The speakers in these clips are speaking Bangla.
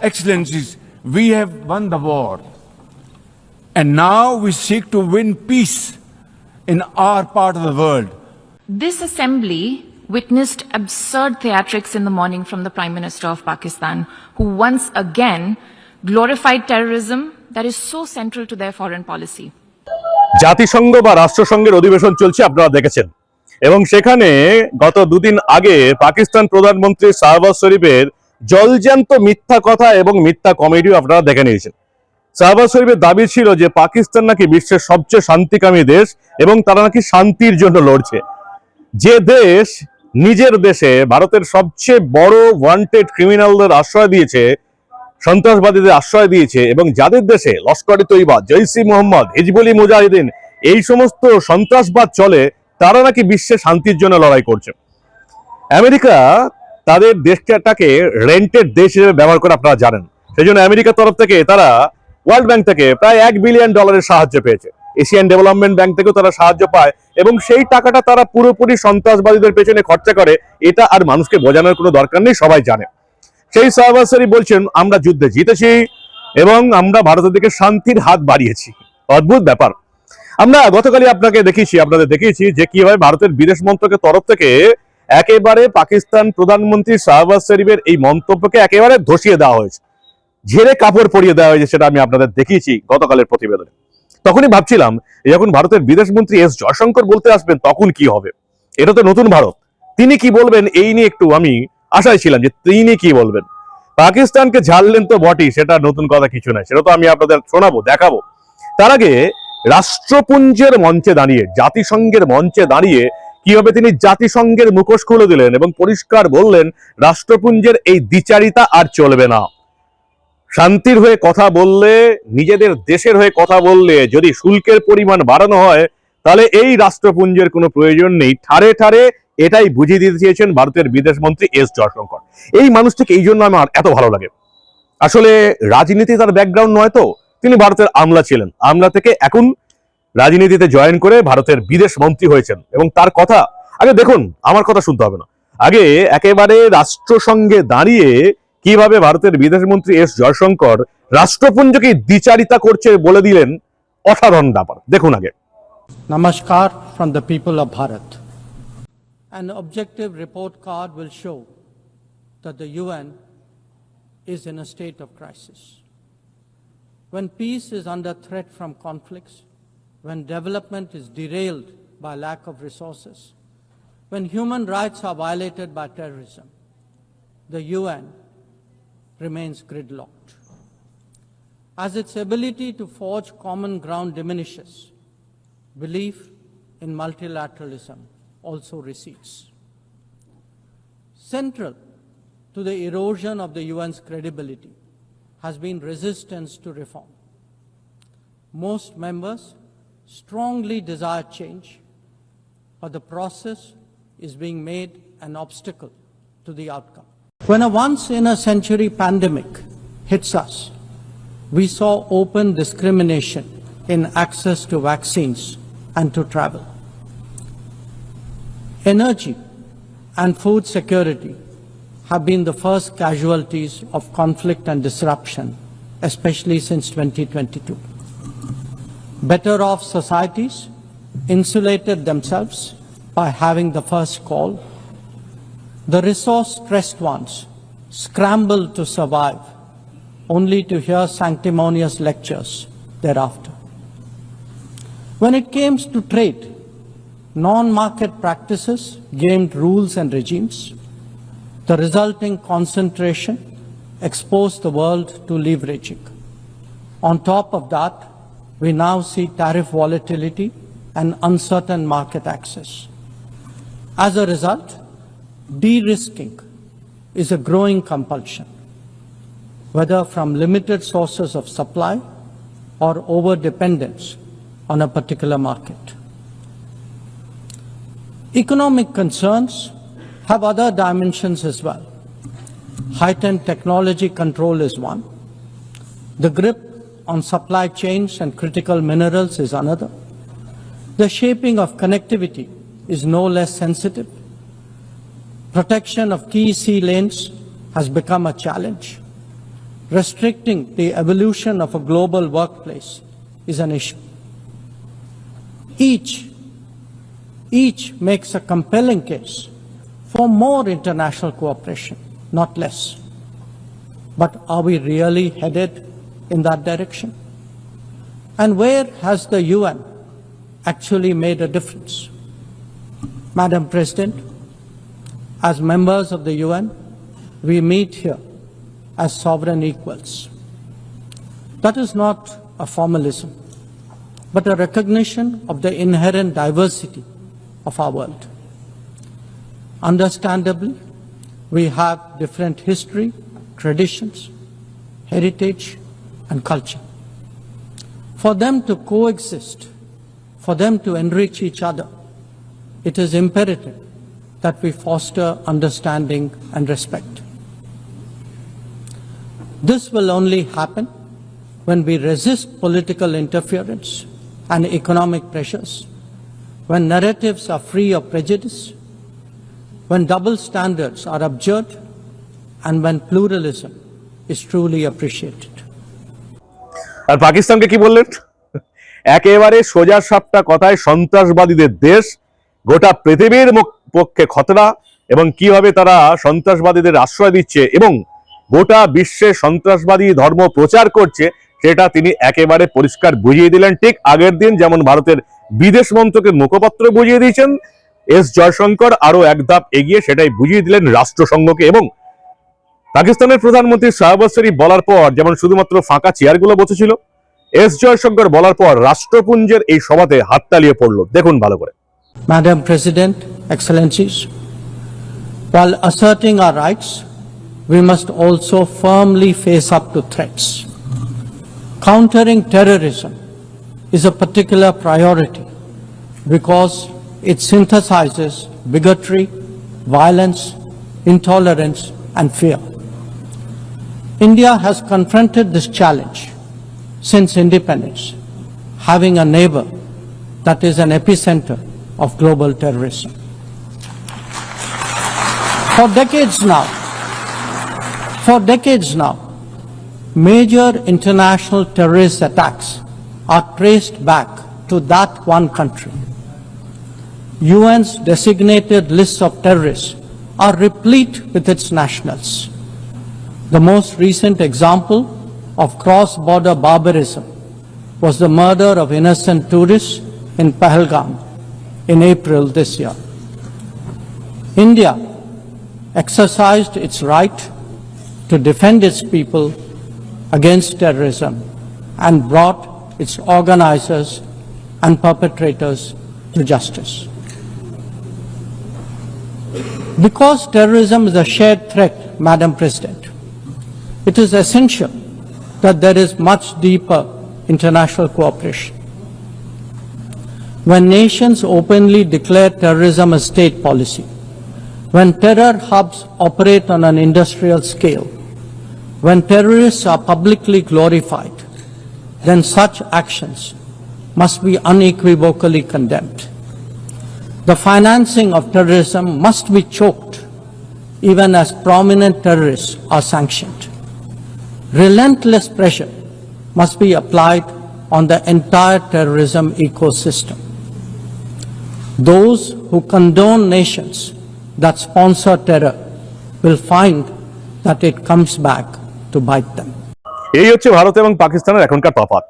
Excellencies, we have won the war. And now we seek to win peace in our part of the world. This assembly witnessed absurd theatrics in the morning from the Prime Minister of Pakistan, who once again glorified terrorism that is so central to their foreign policy. জাতিসংঘ বা রাষ্ট্রসংঘের অধিবেশন চলছে আপনারা দেখেছেন এবং সেখানে গত দুদিন আগে পাকিস্তান প্রধানমন্ত্রী শাহবাজ শরীফের জলজ্যান্ত মিথ্যা কথা এবং মিথ্যা কমেডিও আপনারা দেখে নিয়েছেন। শাহবাজ শরীফের দাবি ছিল যে পাকিস্তান নাকি বিশ্বের সবচেয়ে শান্তিকামী দেশ এবং তারা নাকি শান্তির জন্য লড়ছে। যে দেশ নিজের দেশে ভারতের সবচেয়ে বড় ওয়ান্টেড ক্রিমিনালদের আশ্রয় দিয়েছে, সন্ত্রাসবাদীদের আশ্রয় দিয়েছে এবং যাদের দেশে লস্কর তৈবা জৈসি মোহাম্মদ, হিজবুলি মুজাহিদিন এই সমস্ত সন্ত্রাসবাদ চলে, তারা নাকি বিশ্বে শান্তির জন্য লড়াই করছে। আমেরিকা তাদের দেশটাকে রেন্টেড দেশ হিসেবে ব্যবহার করে আপনারা জানেন। সেই জন্য আমেরিকার তরফ থেকে তারা ওয়ার্ল্ড ব্যাংক থেকে প্রায় এক বিলিয়ন ডলারের সাহায্য পেয়েছে। এশিয়ান ডেভেলপমেন্ট ব্যাংক থেকেও তারা সাহায্য পায় এবং সেই টাকাটা তারা পুরোপুরি সন্ত্রাসবাদীদের পেছনে খরচা করে, এটা আর মানুষকে বোঝানোর কোনো দরকার নেই, সবাই জানে। সেই শরীফ বলছেন, আমরা যুদ্ধে জিতেছি এবং আমরা ভারতের দিকে শান্তির হাত বাড়িয়েছি। অদ্ভুত ব্যাপার। আমরা গতকালই আপনাকে দেখিয়েছি, আপনাদের দেখিয়েছি যে কীভাবে ভারতের বিদেশ মন্ত্রকের তরফ থেকে একেবারে পাকিস্তান প্রধানমন্ত্রী শাহবাজ শরীফের এই মন্তব্যকে একেবারে ধসিয়ে দেওয়া হয়েছে। ঝেড়ে কাপড় পরিয়ে দেওয়া হয়েছে সেটা আমি আপনাদের দেখিয়েছি গতকালের প্রতিবেদনে। তখনই ভাবছিলাম যখন ভারতের বিদেশ মন্ত্রী এস জয়শঙ্কর বলতে আসবেন, তখন কি হবে? এটা তো নতুন ভারত। তিনি কি বলবেন, এই নিয়ে একটু আমি আশায় ছিলাম যে তিনি কি বলবেন। পাকিস্তানকে ঝাড়লেন তো বটেই, সেটা নতুন কথা কিছু নয়, সেটা তো আমি আপনাদের শোনাবো, দেখাবো। তার আগে রাষ্ট্রপুঞ্জের মঞ্চে দাঁড়িয়ে, জাতিসংঘের মঞ্চে দাঁড়িয়ে কীভাবে তিনি জাতিসংঘের মুখোশ খুলে দিলেন এবং পরিষ্কার বললেন, রাষ্ট্রপুঞ্জের এই দ্বিচারিতা আর চলবে না। শান্তির হয়ে কথা বললে, নিজেদের দেশের হয়ে কথা বললে যদি শুল্কের পরিমাণ বাড়ানো হয়, তাহলে এই রাষ্ট্রপুঞ্জের কোনো প্রয়োজন নেই। ঠারে ঠারে এটাই বুঝিয়ে দিতে চেয়েছেন ভারতের বিদেশ মন্ত্রী এস জয়শঙ্কর। এই মানুষটিকে এই জন্য আমার এত ভালো লাগে। আসলে রাজনীতি তার ব্যাকগ্রাউন্ড নয় তো, তিনি ভারতের আমলা ছিলেন। আমলা থেকে এখন রাজনীতিতে জয়েন করে ভারতের বিদেশ মন্ত্রী হয়েছেন। এবং তার কথা আগে দেখুন আমার কথা শুনতে হবে না। আগে একেবারে রাষ্ট্রসংঘে দাঁড়িয়ে কীভাবে ভারতের বিদেশ মন্ত্রী এস জয়শঙ্কর রাষ্ট্রপুঞ্জকে দ্বিচারিতা করছে বলে দিলেন অসাধারণ ব্যাপার। দেখুন আগে। নমস্কার from the people of Bharat an objective report card will show that the UN is in a state of crisis When peace is under threat from conflicts, when development is derailed by lack of resources, when human rights are violated by terrorism, the UN remains gridlocked. As its ability to forge common ground diminishes, belief in multilateralism also recedes. Central to the erosion of the UN's credibility has been resistance to reform. Most members strongly desire change, but the process is being made an obstacle to the outcome. When a once in a century pandemic hits us, we saw open discrimination in access to vaccines and to travel. Energy and food security have been the first casualties of conflict and disruption, especially since 2022. Better off societies insulated themselves by having the first call. The resource stressed ones scrambled to survive, only to hear sanctimonious lectures thereafter. When it came to trade, non market practices gamed rules and regimes. The resulting concentration exposed the world to leveraging. On top of that, we now see tariff volatility and uncertain market access. As a result, de risking is a growing compulsion, whether from limited sources of supply or over dependence on a particular market. Economic concerns have other dimensions as well. Heightened technology control is one. The grip on supply chains and critical minerals is another. The shaping of connectivity is no less sensitive. Protection of key sea lanes has become a challenge. restricting the evolution of a global workplace is an issue. Each, each makes a compelling case for more international cooperation, not less. But are we really headed in that direction? And where has the UN actually made a difference? Madam President, as members of the UN, we meet here as sovereign equals. That is not a formalism, but a recognition of the inherent diversity of our world. Understandably, we have different history, traditions, heritage, and culture. For them to coexist, for them to enrich each other, it is imperative that we foster understanding and respect. This will only happen when we resist political interference and economic pressures, when narratives are free of prejudice, when double standards are abjured, and when pluralism is truly appreciated. আর পাকিস্তানকে কি বললেন? একেবারে সোজা সাপটা কথায় সন্ত্রাসবাদীদের দেশ, গোটা পৃথিবীর পক্ষে খতরা এবং কীভাবে তারা সন্ত্রাসবাদীদের আশ্রয় দিচ্ছে এবং গোটা বিশ্বে সন্ত্রাসবাদী ধর্ম প্রচার করছে, সেটা তিনি একেবারে পরিষ্কার বুঝিয়ে দিলেন। ঠিক আগের দিন যেমন ভারতের বিদেশ মন্ত্রকের মুখপাত্র বুঝিয়ে দিয়েছেন, এস জয়শঙ্কর আরও এক ধাপ এগিয়ে সেটাই বুঝিয়ে দিলেন রাষ্ট্রসংঘকে এবং পাকিস্তানের প্রধানমন্ত্রী শাহবাজ শরীফ বলার পর যেমন শুধুমাত্র ফাঁকা চেয়ারগুলো বসেছিল এস জয়শঙ্কর বলার পর রাষ্ট্রপুঞ্জের এই সভাতে হাততালিয়ে পড়ল দেখুন ভালো করে Madam President, Excellencies, while asserting our rights, we must also firmly face up to threats. Countering terrorism is a particular priority because it synthesizes bigotry, violence, intolerance, and fear. India has confronted this challenge since independence, having a neighbor that is an epicenter of global terrorism. For decades now, for decades now, major international terrorist attacks are traced back to that one country. UN's designated lists of terrorists are replete with its nationals. The most recent example of cross-border barbarism was the murder of innocent tourists in Pahalgam in April this year. India exercised its right to defend its people against terrorism and brought its organizers and perpetrators to justice. Because terrorism is a shared threat, Madam President, it is essential that there is much deeper international cooperation. When nations openly declare terrorism a state policy, when terror hubs operate on an industrial scale, when terrorists are publicly glorified, then such actions must be unequivocally condemned. The financing of terrorism must be choked even as prominent terrorists are sanctioned. Relentless pressure must be applied on the entire terrorism ecosystem. Those who condone nations that sponsor terror will find that it comes back to bite them. এই হচ্ছে ভারত এবং পাকিস্তানের এখনকার তফাৎ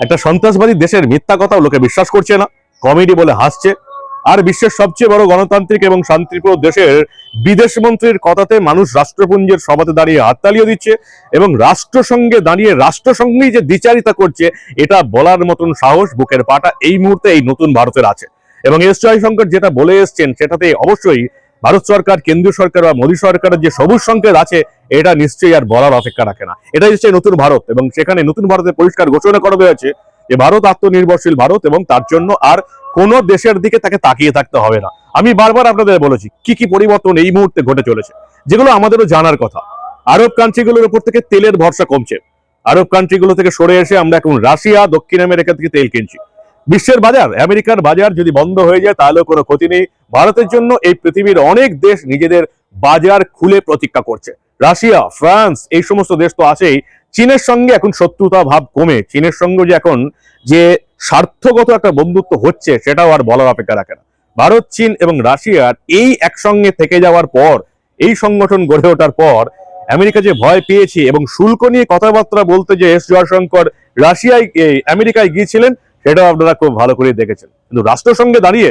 একটা সন্ত্রাসবাদী দেশের মিথ্যা কথাও লোকে বিশ্বাস করছে না কমেডি বলে হাসছে আর বিশ্বের সবচেয়ে বড় গণতান্ত্রিক এবং শান্তিপ্রিয় দেশের বিদেশ মন্ত্রীর কথাতে মানুষ রাষ্ট্রপুঞ্জের সভাতে দাঁড়িয়ে হাততালিও দিচ্ছে এবং রাষ্ট্রসংঘে দাঁড়িয়ে রাষ্ট্রসংঘেই যে দ্বিচারিতা করছে, এটা বলার মতন সাহস বুকের পাটা এই মুহূর্তে এই নতুন ভারতের আছে। এবং এস জয়শঙ্কর যেটা বলে এসছেন, সেটাতে অবশ্যই ভারত সরকার, কেন্দ্রীয় সরকার বা মোদী সরকারের যে সবুজ সংকেত আছে, এটা নিশ্চয়ই আর বলার অপেক্ষা রাখে না। এটাই হচ্ছে নতুন ভারত এবং সেখানে নতুন ভারতে পরিষ্কার ঘোষণা করা হয়েছে যে ভারত আত্মনির্ভরশীল ভারত এবং তার জন্য আর কোন দেশের দিকে তাকে তাকিয়ে থাকতে হবে না। আমি বারবার আপনাদের বলেছি, কি কি পরিবর্তন এই মুহূর্তে ঘটে চলেছে, যেগুলো আমাদেরও জানার কথা। আরব কান্ট্রিগুলোর উপর থেকে তেলের ভরসা কমছে। আরব কান্ট্রিগুলো থেকে সরে এসে আমরা এখন রাশিয়া, দক্ষিণ আমেরিকা থেকে তেল কিনছি। বিশ্বের বাজার, আমেরিকার বাজার যদি বন্ধ হয়ে যায়, তাহলেও কোনো ক্ষতি নেই। ভারতের জন্য এই পৃথিবীর অনেক দেশ নিজেদের বাজার খুলে প্রতীক্ষা করছে। রাশিয়া, ফ্রান্স, এই সমস্ত দেশ তো আছেই। চীনের সঙ্গে এখন শত্রুতা ভাব কমে। চীনের সঙ্গে যে এখন যে স্বার্থগত একটা বন্ধুত্ব হচ্ছে সেটাও আর বলার অপেক্ষা রাখে না। ভারত, চীন এবং রাশিয়ার এই একসঙ্গে থেকে যাওয়ার পর, এই সংগঠন গড়ে ওঠার পর, আমেরিকা যে ভয় পেয়েছে এবং শুল্ক নিয়ে কথাবার্তা বলতে যে এস জয়শঙ্কর রাশিয়ায় আমেরিকায় গিয়েছিলেন, সেটাও আপনারা খুব ভালো করে দেখেছেন। কিন্তু রাষ্ট্রসংঘে দাঁড়িয়ে,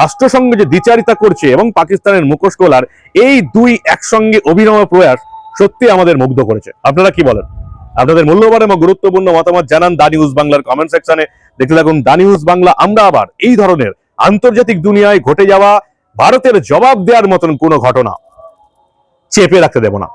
রাষ্ট্রসংঘে যে দ্বিচারিতা করছে এবং পাকিস্তানের মুখোশ খোলার এই দুই একসঙ্গে অভিনব প্রয়াস সত্যি আমাদের মুগ্ধ করেছে। আপনারা কি বলেন? আপনাদের মূল্যবান এবং গুরুত্বপূর্ণ মতামত জানান দা নিউজ বাংলার কমেন্ট সেকশনে দেখতে থাকুন দা নিউজ বাংলা, আমরা আবার এই ধরনের আন্তর্জাতিক দুনিয়ায় ঘটে যাওয়া, ভারতের জবাব দেওয়ার মতন কোনো ঘটনা চেপে রাখতে দেব না।